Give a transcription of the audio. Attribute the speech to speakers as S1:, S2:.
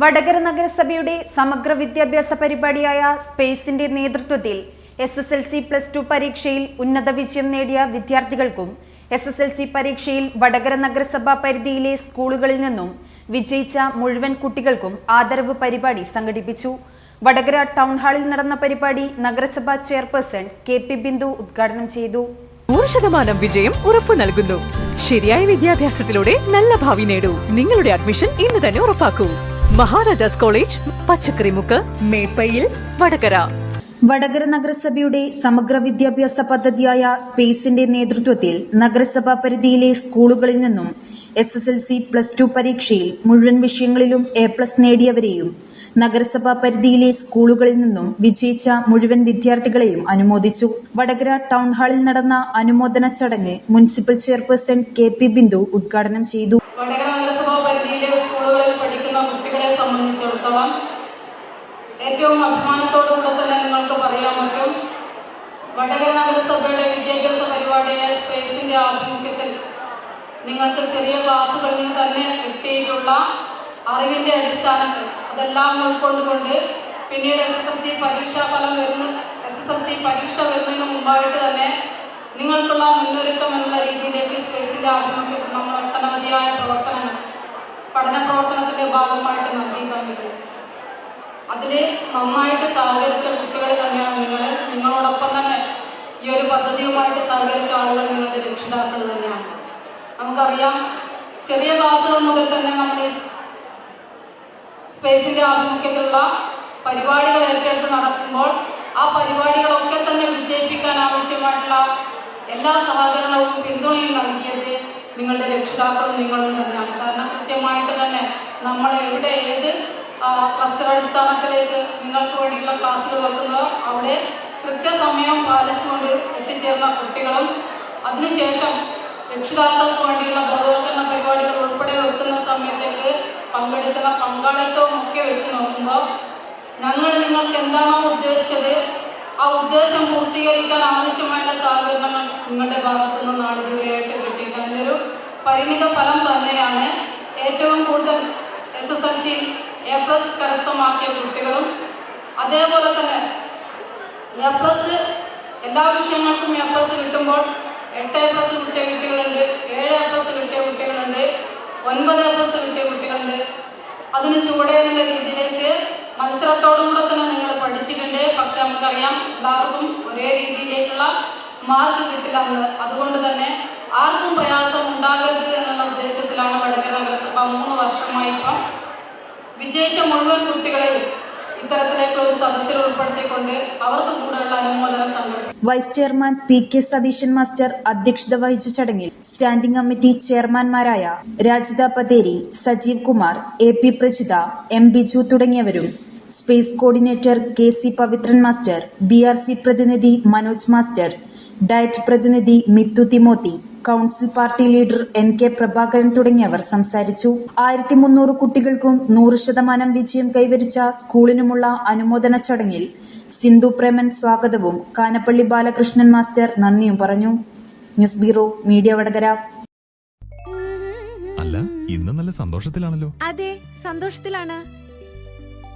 S1: വടകര നഗരസഭയുടെ സമഗ്ര വിദ്യാഭ്യാസ പരിപാടിയായ സ്പേസിന്റെ നേതൃത്വത്തിൽ S S L C plus two പരീക്ഷയിൽ ഉന്നത വിജയം നേടിയ വിദ്യാർത്ഥികൾക്കും എസ് എസ് എൽ സി പരീക്ഷയിൽ വടകര നഗരസഭാ പരിധിയിലെ സ്കൂളുകളിൽ നിന്നും വിജയിച്ച മുഴുവൻ കുട്ടികൾക്കും ആദരവ് പരിപാടി സംഘടിപ്പിച്ചു. വടകര ടൗൺ ഹാളിൽ നടന്ന പരിപാടി നഗരസഭാ ചെയർപേഴ്സൺ കെ പി ബിന്ദു ഉദ്ഘാടനം ചെയ്തു.
S2: നൂറ് ശതമാനം വിജയം ഉറപ്പു നൽകുന്നു. ശരിയായ വിദ്യാഭ്യാസത്തിലൂടെ നല്ല ഭാവി നേടൂ. നിങ്ങളുടെ അഡ്മിഷൻ ഇന്ന് തന്നെ ഉറപ്പാക്കൂ. മഹാരാജാസ് കോളേജ് പച്ചക്കറിമുക്ക് മേപ്പയിൽ വടകര.
S1: വടകര നഗരസഭയുടെ സമഗ്ര വിദ്യാഭ്യാസ പദ്ധതിയായ സ്പേസിന്റെ നേതൃത്വത്തിൽ നഗരസഭാ പരിധിയിലെ സ്കൂളുകളിൽ നിന്നും S S L C plus two പരീക്ഷയിൽ മുഴുവൻ വിഷയങ്ങളിലും എ പ്ലസ് നേടിയവരെയും നഗരസഭാ പരിധിയിലെ സ്കൂളുകളിൽ നിന്നും വിജയിച്ച മുഴുവൻ വിദ്യാർത്ഥികളെയും അനുമോദിച്ചു. വടകര ടൗൺ ഹാളിൽ നടന്ന അനുമോദന ചടങ്ങ് municipal chairperson K P Bindu ഉദ്ഘാടനം ചെയ്തു.
S3: വടകര നഗരസഭാ പരിധിയിലെ സ്കൂളുകളിൽ പഠിക്കുന്ന കുട്ടികളെ സംബന്ധിച്ചിടത്തോളം ഏറ്റവും അഭിമാനത്തോടു കൂടെ തന്നെ നിങ്ങൾക്ക് പറയാൻ പറ്റും. വടകര നഗരസഭയുടെ വിദ്യാഭ്യാസ പരിപാടിയായ സ്പേസിന്റെ ആഭിമുഖ്യത്തിൽ നിങ്ങൾക്ക് ചെറിയ ക്ലാസ്സുകളിൽ നിന്ന് തന്നെ കിട്ടിയിട്ടുള്ള അറിവിന്റെ അടിസ്ഥാനത്തിൽ അതെല്ലാം ഉൾക്കൊണ്ടുകൊണ്ട് പിന്നീട് എസ് എസ് എൽ സി പരീക്ഷാ ഫലം വരുന്ന എസ് എസ് എൽ സി പരീക്ഷ വരുന്നതിന് മുമ്പായിട്ട് തന്നെ നിങ്ങൾക്കുള്ള മുന്നൊരുക്കം എന്നുള്ള രീതിയിലേക്ക് സ്പേസിന്റെ ആഭിമുഖ്യത്തിൽ നമ്മൾ ഒട്ടനവധിയായ പ്രവർത്തനങ്ങൾ പഠന പ്രവർത്തനത്തിന്റെ ഭാഗമായിട്ട് നൽകിക്കാണിക്കുന്നത് അതിൽ നന്നായിട്ട് സഹകരിച്ച കുട്ടികൾ തന്നെയാണ് നിങ്ങൾ നിങ്ങളോടൊപ്പം തന്നെ ഈ ഒരു പദ്ധതിയുമായിട്ട് സഹകരിച്ച ആളുകൾ നിങ്ങളുടെ രക്ഷിതാക്കൾ തന്നെയാണ്. നമുക്കറിയാം ചെറിയ ക്ലാസ്സുകൾ മുതൽ തന്നെ നമ്മൾ ഈ സ്പേസിന്റെ ആഭിമുഖ്യത്തിലുള്ള പരിപാടികൾ ഏറ്റെടുത്ത് നടത്തുമ്പോൾ ആ പരിപാടികളൊക്കെ തന്നെ വിജയിപ്പിക്കാൻ ആവശ്യമായിട്ടുള്ള എല്ലാ സഹകരണവും പിന്തുണയും നൽകിയത് നിങ്ങളുടെ രക്ഷിതാക്കളും നിങ്ങളും തന്നെയാണ്. കാരണം കൃത്യമായിട്ട് തന്നെ നമ്മൾ എവിടെ ഏത് ക്ലസ്റ്റർ അടിസ്ഥാനത്തിലേക്ക് നിങ്ങൾക്ക് വേണ്ടിയുള്ള ക്ലാസ്സുകൾ വെക്കുന്നത് അവിടെ കൃത്യസമയം പാലിച്ചുകൊണ്ട് എത്തിച്ചേർന്ന കുട്ടികളും അതിനുശേഷം രക്ഷിതാക്കൾക്ക് വേണ്ടിയുള്ള ബോധവൽക്കരണ പരിപാടികൾ ഉൾപ്പെടെ വെക്കുന്ന സമയത്തേക്ക് പങ്കെടുക്കുന്ന പങ്കാളിത്തവും ഒക്കെ വെച്ച് നോക്കുമ്പോൾ ഞങ്ങൾ നിങ്ങൾക്ക് എന്താണോ ഉദ്ദേശിച്ചത് ആ ഉദ്ദേശം പൂർത്തീകരിക്കാൻ ആവശ്യമായ സഹകരണങ്ങൾ നിങ്ങളുടെ ഭാഗത്തു നിന്നാണ് നാളിതുവരെയായിട്ട് കിട്ടിയിട്ടുള്ള ഫലം തന്നെയാണ് ഏറ്റവും കൂടുതൽ S S L C A plus കരസ്ഥമാക്കിയ കുട്ടികളും അതേപോലെ തന്നെ എ പ്ലസ് എല്ലാ വിഷയങ്ങൾക്കും എ പ്ലസ് കിട്ടുമ്പോൾ എട്ട് എ പ്ലസ് കിട്ടിയ കുട്ടികളുണ്ട് ഏഴ് എ പ്ലസ് കിട്ടിയ കുട്ടികളുണ്ട് ഒൻപത് എ പ്ലസ് കിട്ടിയ കുട്ടികളുണ്ട്. അതിന് ചുവടെ എന്നുള്ള രീതിയിലേക്ക് മത്സരത്തോടുകൂടെ തന്നെ നിങ്ങൾ പഠിച്ചിട്ടുണ്ട്. പക്ഷെ നമുക്കറിയാം എല്ലാവർക്കും ഒരേ രീതിയിലേക്കുള്ള മാർക്ക് കിട്ടില്ല അതുകൊണ്ട് തന്നെ ആർക്കും പ്രയാസം ഉണ്ടാകരുത് എന്നുള്ള ഉദ്ദേശത്തിലാണ് വടകര നഗരസഭ മൂന്ന് വർഷമായി ഇപ്പം വിജയിച്ച മുഴുവൻ സംഘടിപ്പിക്കും
S1: vice chairman P K Satheesan master അധ്യക്ഷത വഹിച്ച ചടങ്ങിൽ standing committee ചെയർമാൻമാരായ Rajitha Patheri Sajeev Kumar A P Prajitha M Biju തുടങ്ങിയവരും. Space coordinator K C Pavithran master B R C പ്രതിനിധി മനോജ് മാസ്റ്റർ ഡയറ്റ് പ്രതിനിധി Mithu Timothy council party leader N K Prabhakaran തുടങ്ങിയവർ സംസാരിച്ചു. ആയിരത്തി മുന്നൂറ് കുട്ടികൾക്കും നൂറ് ശതമാനം വിജയം കൈവരിച്ച സ്കൂളിനുമുള്ള അനുമോദന ചടങ്ങിൽ സിന്ധു പ്രേമൻ സ്വാഗതവും കാനപ്പള്ളി ബാലകൃഷ്ണൻ മാസ്റ്റർ നന്ദിയും പറഞ്ഞു. News bureau media Vadakara.
S4: അല്ല ഇന്ന് നല്ല സന്തോഷത്തിലാണല്ലോ.
S5: അതെ സന്തോഷത്തിലാണ്.